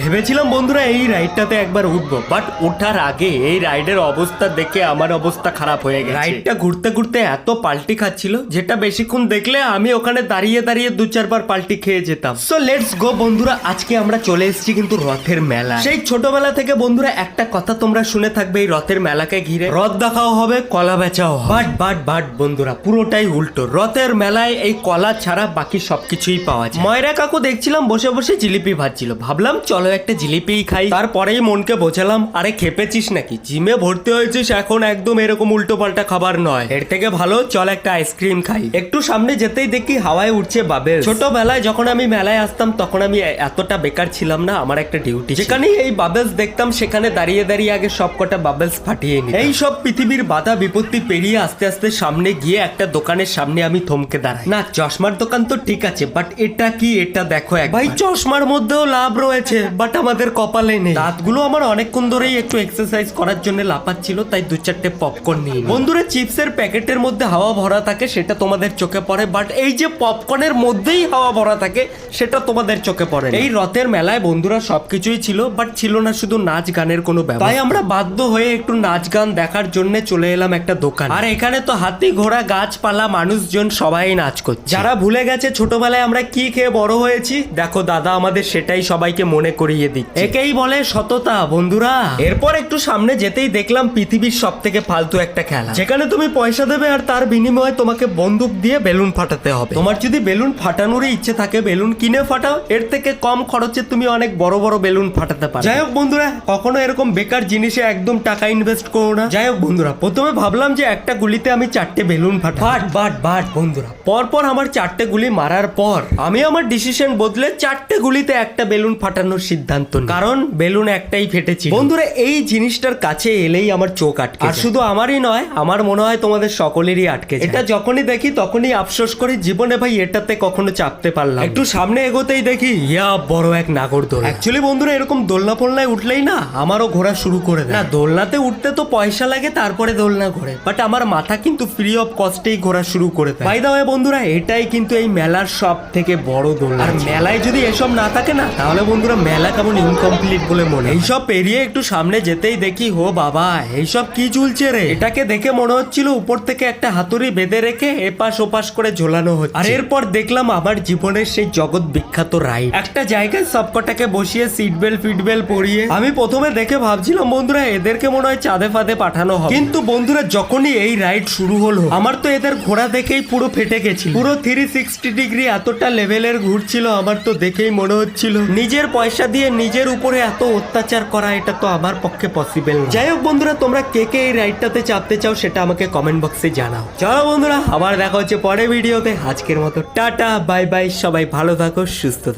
ভেবেছিলাম বন্ধুরা এই রাইডটাতে একবার উঠবো বাট ওঠার আগে এই রাইডের অবস্থা দেখে আমার অবস্থা খারাপ হয়ে গেছে। রাইডটা ঘুরতে ঘুরতে এত পাল্টি খাচ্ছিল যেটা বেশিক্ষণ দেখলে আমি ওখানে দাঁড়িয়ে দাঁড়িয়ে দু চারবার পাল্টি খেয়ে যেতাম। সো লেটস গো বন্ধুরা আজকে আমরা চলে এসেছি কিন্তু রথের মেলা সেই ছোটবেলা থেকে বন্ধুরা একটা কথা তোমরা শুনে থাকবে এই রথের মেলাকে ঘিরে। রথ দেখাও হবে কলা বেচাও বাট বাট বাট বন্ধুরা পুরোটাই উল্টো। রথের মেলায় এই কলা ছাড়া বাকি সবকিছুই পাওয়া যায়। ময়রা কাকু দেখছিলাম বসে বসে জিলিপি ভাজছিল। ভাবলাম চলো একটা জিলিপিই খাই। তারপরেই মনকে বোঝালাম, আরে খেপেছিস নাকি? জিমে ভর্তি হয়েছিস, এখন একদম এরকম উল্টো পাল্টা খাবার নয়। এর থেকে ভালো, চল একটা আইসক্রিম খাই। একটু সামনে যেতেই দেখি হাওয়ায় উঠছে বাবেল। ছোটবেলায় যখন আমি মেলায় আসতাম, তখন আমি এতটা বেকার ছিলাম না, আমার একটা ডিউটি যেখানে এই বাবেলস দেখতাম, সেখানে দাঁড়িয়ে দাঁড়িয়ে আগে সবকটা বাবেলস ফাটিয়ে নি এই সব পৃথিবীর বাধা বিপত্তি পেরিয়ে আস্তে আস্তে সামনে গিয়ে একটা দোকানের সামনে আমি থমকে দাঁড়াই। না, চশমার দোকান তো ঠিক আছে, বাট এটা কি, এটা দেখো এক ভাই, চশমার মধ্যেও লাভ রয়েছে। বাট আমাদের কপালে নেই। দাঁতগুলো আমার অনেকক্ষণ ধরেই একটু এক্সারসাইজ করার জন্য লাপাচ্ছিল তাই দু চারটে পপকর্ন নিয়ে। বন্ধুরা চিপসের প্যাকেটের মধ্যে হাওয়া ভরা থাকে সেটা তোমাদের চোখে পড়ে বাট এই যে পপকর্নের মধ্যেই হাওয়া ভরা থাকে সেটা তোমাদের চোখে পড়ে এই রথের মেলায় বন্ধুরা সবকিছুই ছিল বাট ছিল না শুধু নাচ গানের কোনো ব্যাপার তাই আমরা বাধ্য হয়ে একটু নাচ গান দেখার জন্য চলে এলাম একটা দোকান। আর এখানে তো হাতি ঘোড়া গাছপালা মানুষজন সবাই নাচ করছে। যারা ভুলে গেছে ছোটবেলায় আমরা কি খেয়ে বড় হয়েছি দেখো দাদা আমাদের সেটাই সবাইকে মনে করিয়ে দিচ্ছে। একেই বলে সততা বন্ধুরা। এরপর একটু সামনে যেতেই দেখলাম পৃথিবীর সব থেকে ফালতু একটা খেলা। যেখানে তুমি পয়সা দেবে আর তার বিনিময়ে তোমাকে বন্দুক দিয়ে বেলুন ফাটাতে হবে। তোমার যদি বেলুন ফাটানোরই ইচ্ছে থাকে বেলুন কিনে ফাটাও। এর থেকে কম খরচে তুমি অনেক বড় বড় বেলুন ফাটাতে পারো যাই হোক বন্ধুরা কখনো এরকম বেকার জিনিসে একদম টাকা ইনভেস্ট করো না। যাই হোক বন্ধুরা প্রথমে ভাবলাম যে একটা গুলিতে আমি চারটে বেলুন ফাটাই বাট বাট বাট বন্ধুরা। পরপর আমার চারটে গুলি মারার পর আমি আমার ডিসিশন বদলে চারটে গুলিতে একটা বেলুন ফাটানোর সিদ্ধান্ত নিই কারণ বেলুন একটাই ফেটেছিল। বন্ধুরা এই জিনিসটার কাছে এলেই আমার চোখ আটকে আর শুধু আমারই নয় আমার মনে হয় তোমাদের সকলেরই আটকে এটা যখনই দেখি তখনই আফসোস করি জীবনে ভাই এটাতে কখনো চাপতে পারলাম একটু সামনে এগোতেই দেখি ইয়া বড় এক নাগরদোল অ্যাকচুয়ালি বন্ধুরা এরকম দোলনা ফোলনায় উঠলেই না আমারও ঘোরা শুরু করে দেয়। না দোলনাতে উঠতে তো পয়সা লাগে তারপরে দোলনা ঘোরে। বাট আমার মাথা কিন্তু ফ্রি অফ কস্টেই ঘোরা শুরু করে দেয়। বাই দা বন্ধুরা এটাই কিন্তু এই মেলার সব থেকে বড় দোলনা। আর মেলায় যদি এসব না থাকে না তাহলে বন্ধুরা মেলা কেমন ইনকমপ্লিট বলে মনে এইসব পেরিয়ে একটু সামনে যেতেই দেখি হো বাবা এইসব কি ঝুলছে রে? এটাকে দেখে মনে হচ্ছিল উপর থেকে একটা হাতুড়ি বেঁধে রেখে এপাশ ওপাশ করে ঝোলানো হচ্ছে। আর এরপর দেখলাম আমার জীবনের সেই জগৎ বিখ্যাত রাইড। একটা জায়গায় সবকটাকে বসিয়ে সিট বেল্ট ফিট বেল্ট পরিয়ে আমি প্রথমে দেখে ভাবছিলাম বন্ধুরা এদেরকে মনে হয় চাঁদে ফাঁদে পাঠানো হবে। কিন্তু বন্ধুরা যখনই এই রাইড শুরু হলো আমার তো এদের ঘোড়া দেখেই পুরো ফেটে গেছিল। পুরো থ্রি সিক্সটি ডিগ্রি এতটা লেভেলের ঘুরছিল আমার তো দেখেই মনে হচ্ছিল। নিজের পয়সা দিয়ে নিজের উপরে এত অত্যাচার করা, এটা তো আমার পক্ষে পসিবল যাই হোক বন্ধুরা, তোমরা কে কে এই রাইডটাতে চাপতে চাও সেটা আমাকে কমেন্ট বক্সে জানাও। চলো বন্ধুরা, আবার দেখা হচ্ছে পরে ভিডিওতে আজকের মতো টাটা বাই বাই সবাই ভালো থাকো, সুস্থ থাকো।